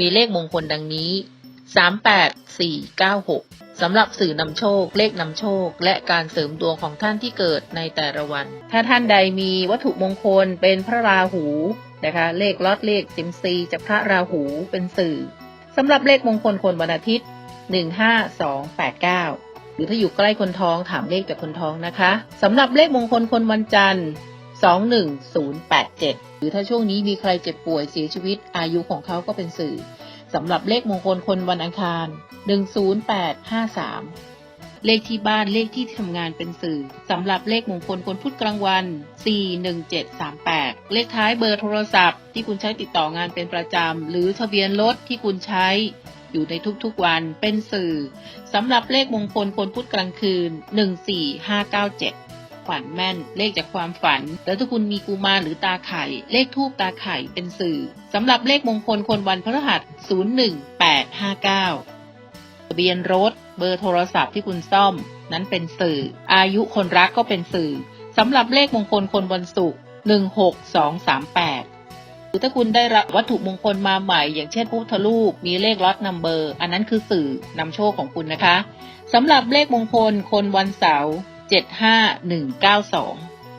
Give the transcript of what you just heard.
มีเลขมงคลดังนี้ 38496 สำหรับสื่อนำโชค เลขนำโชค และการเสริมดวงของท่านที่เกิดในแต่ละวัน ถ้าท่านใดมีวัตถุมงคลเป็นพระราหูนะคะ เลขลอดเลขซิมซีจากพระราหูเป็นสื่อสำหรับเลขมงคลคนวันอาทิตย์ 15289หรือถ้าอยู่ใกล้คนท้องถามเลขจากคนท้องนะคะสำหรับเลขมงคลคนวันจันทร์ 87 หรือถ้าช่วงนี้มีใครเจ็บป่วยเสียชีวิต อายุของเขาก็เป็นสื่อสำหรับเลขมงคลคนวันอังคาร 10853เลขที่บ้านเลขที่ทำงานเป็นสื่อสำหรับเลขมงคลคนพุธกลางวัน 41738 เลขท้ายเบอร์โทรศัพท์ที่คุณใช้ติดต่องานเป็นประจำ หรือทะเบียนรถที่คุณใช้ อยู่ในทุกๆวันเป็นสื่อสำหรับเลขมงคลคนพุธกลางคืน 14597 ฝันแม่น เลขจากความฝันแล้วถ้าคุณมีกุมารหรือตาไข่ เลขทูบตาไข่เป็นสื่อสำหรับเลขมงคลคนวันพฤหัส 01859ทะเบียนรถ เบอร์โทรศัพท์ที่คุณซ่อม นั้นเป็นสื่อ อายุคนรักก็เป็นสื่อสำหรับเลขมงคลคนวันศุกร์16238หรือถ้าคุณได้รับวัตถุมงคลมาใหม่อย่างเช่นพุทธรูปมีเลขล็อตนัมเบอร์ อันนั้นคือสื่อนำโชคของคุณนะคะสำหรับเลขมงคลคนวันเสาร์ 75192